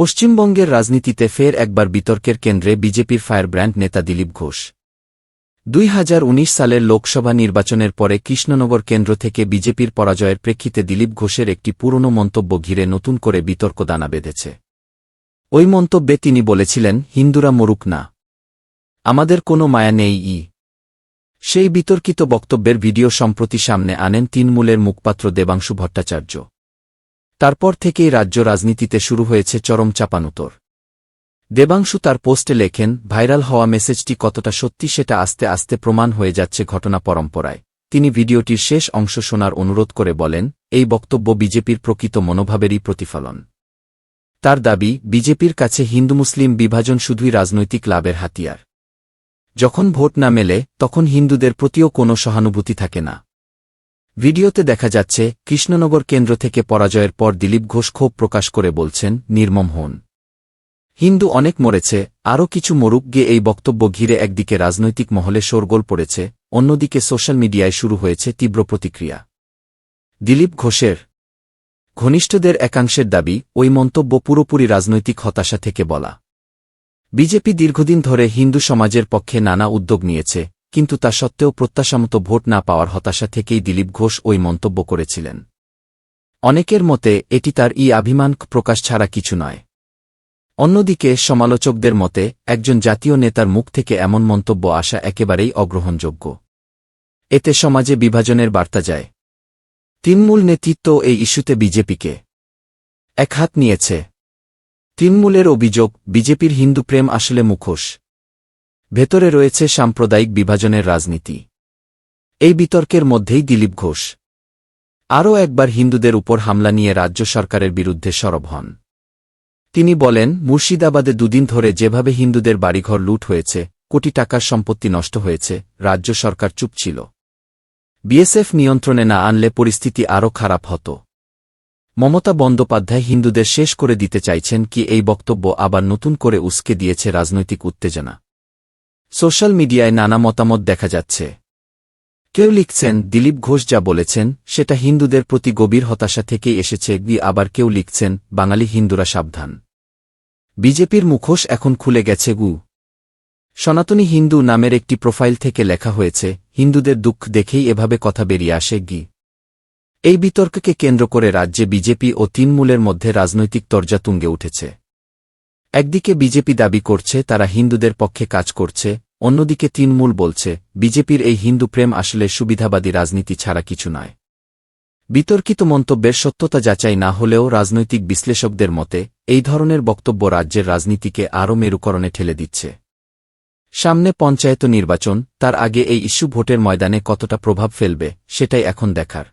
পশ্চিমবঙ্গের রাজনীতিতে ফের একবার বিতর্কের কেন্দ্রে বিজেপির ফায়ারব্র্যান্ড নেতা দিলীপ ঘোষ। দুই হাজার উনিশ সালের লোকসভা নির্বাচনের পরে কৃষ্ণনগর কেন্দ্র থেকে বিজেপির পরাজয়ের প্রেক্ষিতে দিলীপ ঘোষের একটি পুরনো মন্তব্য ঘিরে নতুন করে বিতর্ক দানা বেঁধেছে। ওই মন্তব্যে তিনি বলেছিলেন, হিন্দুরা মরুক না। আমাদের কোনো মায়া নেই ই। সেই বিতর্কিত বক্তব্যের ভিডিও সম্প্রতি সামনে আনেন তিনমূলের মুখপাত্র দেবাংশু ভট্টাচার্য। তারপর থেকেই রাজ্য রাজনীতিতে শুরু হয়েছে চরম চাপানুতর। দেবাংশু তার পোস্টে লেখেন, ভাইরাল হওয়া মেসেজটি কতটা সত্যি সেটা আস্তে আস্তে প্রমাণ হয়ে যাচ্ছে ঘটনা পরম্পরায়। তিনি ভিডিওটির শেষ অংশ শোনার অনুরোধ করে বলেন, এই বক্তব্য বিজেপির প্রকৃত মনোভাবেরই প্রতিফলন। তার দাবি, বিজেপির কাছে হিন্দু মুসলিম বিভাজন শুধুই রাজনৈতিক লাভের হাতিয়ার। যখন ভোট না মেলে, তখন হিন্দুদের প্রতিও কোনো সহানুভূতি থাকে না। ভিডিওতে দেখা যাচ্ছে, কৃষ্ণনগর কেন্দ্র থেকে পরাজয়ের পর দিলীপ ঘোষ ক্ষোভ প্রকাশ করে বলছেন, নির্মম হন। হিন্দু অনেক মরেছে, আরও কিছু মরুক গিয়ে এই বক্তব্য ঘিরে একদিকে রাজনৈতিক মহলে শোরগোল পড়েছে, অন্যদিকে সোশ্যাল মিডিয়ায় শুরু হয়েছে তীব্র প্রতিক্রিয়া। দিলীপ ঘোষের ঘনিষ্ঠদের একাংশের দাবি, ওই মন্তব্য পুরোপুরি রাজনৈতিক হতাশা থেকে বলা। বিজেপি দীর্ঘদিন ধরে হিন্দু সমাজের পক্ষে নানা উদ্যোগ নিয়েছে কিন্তু তা সত্ত্বেও প্রত্যাশামতো ভোট না পাওয়ার হতাশা থেকেই দিলীপ ঘোষ ওই মন্তব্য করেছিলেন। অনেকের মতে, এটি তার ই আভিমান প্রকাশ ছাড়া কিছু নয়। অন্যদিকে, সমালোচকদের মতে, একজন জাতীয় নেতার মুখ থেকে এমন মন্তব্য আসা একেবারেই অগ্রহণযোগ্য। এতে সমাজে বিভাজনের বার্তা যায়। তৃণমূল নেতৃত্ব এই ইস্যুতে বিজেপিকে এক হাত নিয়েছে। তৃণমূলের অভিযোগ, বিজেপির হিন্দু প্রেম আসলে মুখোশ। ভেতরে রয়েছে সাম্প্রদায়িক বিভাজনের রাজনীতি। এই বিতর্কের মধ্যেই দিলীপ ঘোষ। আরও একবার হিন্দুদের উপর হামলা নিয়ে রাজ্য সরকারের বিরুদ্ধে সরব হন। তিনি বলেন, মুর্শিদাবাদে দুদিন ধরে যেভাবে হিন্দুদের বাড়িঘর লুট হয়েছে, কোটি টাকার সম্পত্তি নষ্ট হয়েছে, রাজ্য সরকার চুপ ছিল। বিএসএফ নিয়ন্ত্রণে না আনলে পরিস্থিতি আরও খারাপ হতো। মমতা বন্দ্যোপাধ্যায় হিন্দুদের শেষ করে দিতে চাইছেন কি এই বক্তব্য আবার নতুন করে উস্কে দিয়েছে রাজনৈতিক উত্তেজনা। সোশ্যাল মিডিয়ায় নানা মতামত দেখা যাচ্ছে। কেউ লিখছেন, দিলীপ ঘোষ যা বলেছেন, সেটা হিন্দুদের প্রতি গভীর হতাশা থেকেই এসেছে গি আবার কেউ লিখছেন, বাঙালি হিন্দুরা সাবধান। বিজেপির মুখোশ এখন খুলে গেছে, গু। সনাতনী হিন্দু নামের একটি প্রোফাইল থেকে লেখা হয়েছে, হিন্দুদের দুঃখ দেখেই এভাবে কথা বেরিয়ে আসে, গি। এই বিতর্ককে কেন্দ্র করে রাজ্যে বিজেপি ও তৃণমূলের মধ্যে রাজনৈতিক তর্জা তুঙ্গে উঠেছে। একদিকে বিজেপি দাবি করছে, তারা হিন্দুদের পক্ষে কাজ করছে, অন্যদিকে তৃণমূল বলছে, বিজেপির এই হিন্দু প্রেম আসলে সুবিধাবাদী রাজনীতি ছাড়া কিছু নয়। বিতর্কিত মন্তব্যের সত্যতা যাচাই না হলেও রাজনৈতিক বিশ্লেষকদের মতে, এই ধরনের বক্তব্য রাজ্যের রাজনীতিকে আরও মেরুকরণে ঠেলে দিচ্ছে। সামনে পঞ্চায়েত নির্বাচন, তার আগে এই ইস্যু ভোটের ময়দানে কতটা প্রভাব ফেলবে, সেটাই এখন দেখার।